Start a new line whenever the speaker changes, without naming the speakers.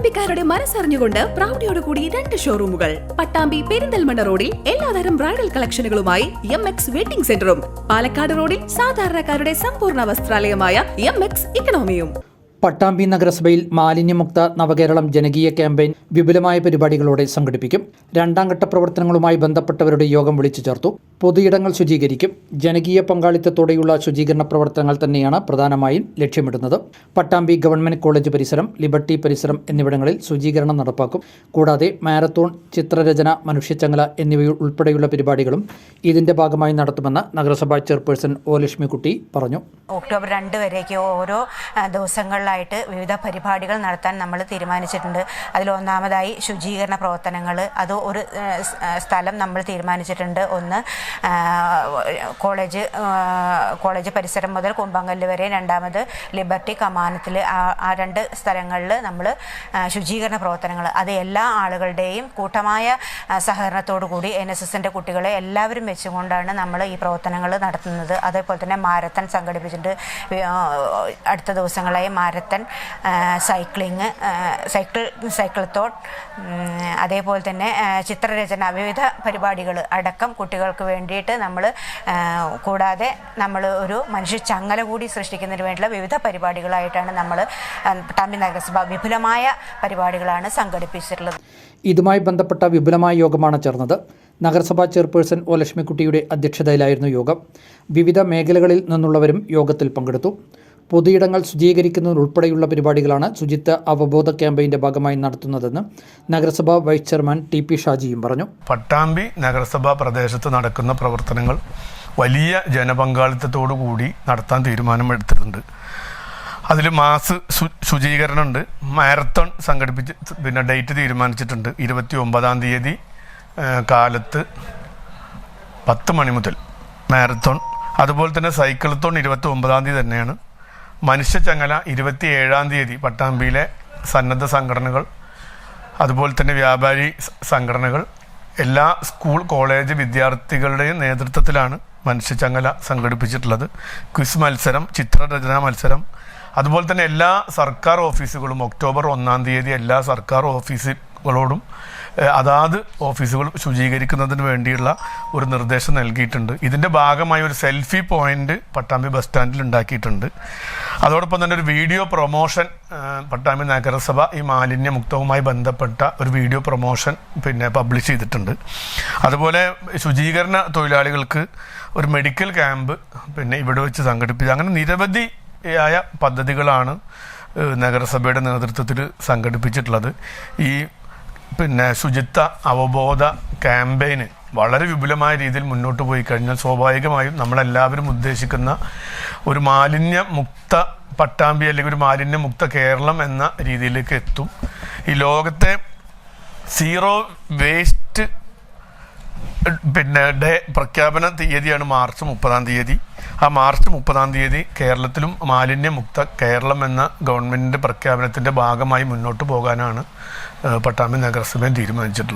പട്ടാമ്പിക്കാരുടെ മനസ്സറിഞ്ഞുകൊണ്ട് പ്രൗഢിയോടുകൂടി രണ്ട് ഷോറൂമുകൾ പട്ടാമ്പി പെരിന്തൽമണ്ണ റോഡിൽ എല്ലാതരം ബ്രൈഡൽ കളക്ഷനുകളുമായി എം എക്സ് വെഡിംഗ് സെന്ററും. പാലക്കാട് റോഡിൽ സാധാരണക്കാരുടെ സമ്പൂർണ വസ്ത്രാലയമായ എം എക്സ് ഇക്കണോമിയും
പട്ടാമ്പി നഗരസഭയിൽ മാലിന്യമുക്ത നവകേരളം ജനകീയ ക്യാമ്പയിൻ വിപുലമായ പരിപാടികളോടെ സംഘടിപ്പിക്കും. രണ്ടാം ഘട്ട പ്രവർത്തനങ്ങളുമായി ബന്ധപ്പെട്ടവരുടെ യോഗം വിളിച്ചു ചേർത്തു. പൊതുയിടങ്ങൾ ശുചീകരിക്കും. ജനകീയ പങ്കാളിത്തത്തോടെയുള്ള ശുചീകരണ പ്രവർത്തനങ്ങൾ തന്നെയാണ് പ്രധാനമായും ലക്ഷ്യമിടുന്നത്. പട്ടാമ്പി ഗവൺമെന്റ് കോളേജ് പരിസരം ലിബർട്ടി പരിസരം എന്നിവിടങ്ങളിൽ ശുചീകരണം നടപ്പാക്കും. കൂടാതെ മാരത്തോൺ ചിത്രരചന മനുഷ്യച്ചങ്ങല എന്നിവ ഉൾപ്പെടെയുള്ള പരിപാടികളും ഇതിന്റെ ഭാഗമായി നടത്തുമെന്ന് നഗരസഭാ ചെയർപേഴ്സൺ ഒ ലക്ഷ്മിക്കുട്ടി പറഞ്ഞു.
ഒക്ടോബർ രണ്ട് വരേക്ക് ഓരോ ആ, ദിവസങ്ങളിലായിട്ട് വിവിധ പരിപാടികൾ നടത്താൻ നമ്മൾ തീരുമാനിച്ചിട്ടുണ്ട്. അതിൽ ഒന്നാമതായി ശുചീകരണ പ്രവർത്തനങ്ങൾ. അത് ഒരു സ്ഥലം നമ്മൾ തീരുമാനിച്ചിട്ടുണ്ട്. ഒന്ന് കോളേജ് കോളേജ് പരിസരം മുതൽ കുമ്പങ്കല്ല് വരെ. രണ്ടാമത് ലിബർട്ടി കമാനത്തിൽ ആ രണ്ട് സ്ഥലങ്ങളിൽ നമ്മൾ ശുചീകരണ പ്രവർത്തനങ്ങൾ. അത് എല്ലാ ആളുകളുടെയും കൂട്ടമായ സഹകരണത്തോടു കൂടി എൻ എസ് എസിന്റെ കുട്ടികളെ എല്ലാവരും വെച്ചുകൊണ്ടാണ് നമ്മൾ ഈ പ്രവർത്തനങ്ങൾ നടത്തുന്നത്. അതേപോലെ തന്നെ മാരത്തൺ സംഘടിപ്പിച്ചിട്ടുണ്ട്. അടുത്ത ദിവസങ്ങളായി മാരത്തൺ ആ, സൈക്ലിങ് സൈക്കിൾ സൈക്കിൾത്തോൺ അതേപോലെ തന്നെ ചിത്രരചന വിവിധ പരിപാടികൾ അടക്കം കുട്ടികൾക്ക് വേണ്ടിയിട്ട് നമ്മൾ കൂടാതെ നമ്മൾ ഒരു മനുഷ്യ ചങ്ങല കൂടി സൃഷ്ടിക്കുന്നതിന് വേണ്ടിയുള്ള വിവിധ പരിപാടികളായിട്ടാണ് നമ്മൾ തമ്പി നഗരസഭ വിപുലമായ പരിപാടികളാണ് സംഘടിപ്പിച്ചിട്ടുള്ളത്.
ഇതുമായി ബന്ധപ്പെട്ട വിപുലമായ യോഗമാണ് ചേർന്നത്. നഗരസഭാ ചെയർപേഴ്സൺ ഒ ലക്ഷ്മിക്കുട്ടിയുടെ അധ്യക്ഷതയിലായിരുന്നു യോഗം. വിവിധ മേഖലകളിൽ നിന്നുള്ളവരും യോഗത്തിൽ പങ്കെടുത്തു. പൊതുയിടങ്ങൾ ശുചീകരിക്കുന്നതുൾപ്പെടെയുള്ള പരിപാടികളാണ് ശുചിത്വ അവബോധ ക്യാമ്പയിന്റെ ഭാഗമായി നടത്തുന്നതെന്ന് നഗരസഭാ വൈസ് ചെയർമാൻ ടി പി ഷാജിയും പറഞ്ഞു.
പട്ടാമ്പി നഗരസഭാ പ്രദേശത്ത് നടക്കുന്ന പ്രവർത്തനങ്ങൾ വലിയ ജനപങ്കാളിത്തത്തോടു കൂടി നടത്താൻ തീരുമാനമെടുത്തിട്ടുണ്ട്. അതിൽ മാസ് ശുചീകരണം ഉണ്ട് മാരത്തോൺ സംഘടിപ്പിച്ച് പിന്നെ ഡേറ്റ് തീരുമാനിച്ചിട്ടുണ്ട്. ഇരുപത്തി ഒമ്പതാം തീയതി കാലത്ത് പത്ത് മണി മുതൽ മാരത്തോൺ. അതുപോലെ തന്നെ സൈക്കിളത്തോൺ ഇരുപത്തി ഒമ്പതാം തീയതി തന്നെയാണ് മനുഷ്യച്ചങ്ങല ഇരുപത്തി ഏഴാം തീയതി പട്ടാമ്പിയിലെ സന്നദ്ധ സംഘടനകൾ അതുപോലെ തന്നെ വ്യാപാരി സംഘടനകൾ എല്ലാ സ്കൂൾ കോളേജ് വിദ്യാർത്ഥികളുടെയും നേതൃത്വത്തിലാണ് മനുഷ്യച്ചങ്ങല സംഘടിപ്പിച്ചിട്ടുള്ളത്. ക്വിസ് മത്സരം ചിത്രരചനാ മത്സരം അതുപോലെ തന്നെ എല്ലാ സർക്കാർ ഓഫീസുകളും ഒക്ടോബർ ഒന്നാം തീയതി എല്ലാ സർക്കാർ ഓഫീസുകളോടും ഏഹ്, അതാത് ഓഫീസുകൾ ശുചീകരിക്കുന്നതിന് വേണ്ടിയുള്ള ഒരു നിർദ്ദേശം നൽകിയിട്ടുണ്ട്. ഇതിന്റെ ഭാഗമായി ഒരു സെൽഫി പോയിന്റ് പട്ടാമ്പി ബസ് സ്റ്റാൻഡിൽ ഉണ്ടാക്കിയിട്ടുണ്ട്. അതോടൊപ്പം തന്നെ ഒരു വീഡിയോ പ്രൊമോഷൻ പട്ടാമ്പി നഗരസഭ ഈ മാലിന്യമുക്തവുമായി ബന്ധപ്പെട്ട ഒരു വീഡിയോ പ്രൊമോഷൻ പിന്നെ പബ്ലിഷ് ചെയ്തിട്ടുണ്ട്. അതുപോലെ ശുചീകരണ തൊഴിലാളികൾക്ക് ഒരു മെഡിക്കൽ ക്യാമ്പ് പിന്നെ ഇവിടെ വെച്ച് സംഘടിപ്പിച്ച് അങ്ങനെ നിരവധി ആയ പദ്ധതികളാണ് നഗരസഭയുടെ നേതൃത്വത്തിൽ സംഘടിപ്പിച്ചിട്ടുള്ളത്. ഈ പിന്നെ ശുചിത്വ അവബോധ ക്യാമ്പയിന് വളരെ വിപുലമായ രീതിയിൽ മുന്നോട്ട് പോയി കഴിഞ്ഞാൽ സ്വാഭാവികമായും നമ്മളെല്ലാവരും ഉദ്ദേശിക്കുന്ന ഒരു മാലിന്യമുക്ത പട്ടാമ്പി അല്ലെങ്കിൽ ഒരു മാലിന്യമുക്ത കേരളം എന്ന രീതിയിലേക്ക് എത്തും. ഈ ലോകത്തെ സീറോ വേസ്റ്റ് പിന്നെ ഡേ പ്രഖ്യാപന തീയതിയാണ് മാർച്ച് മുപ്പതാം തീയതി. ആ മാർച്ച് മുപ്പതാം തീയതി കേരളത്തിലും മാലിന്യമുക്ത കേരളം എന്ന ഗവൺമെന്റിന്റെ പ്രഖ്യാപനത്തിന്റെ ഭാഗമായി മുന്നോട്ട് പോകാനാണ് പട്ടാമ്പി നഗരസഭയും തീരുമാനിച്ചിട്ടുള്ളത്.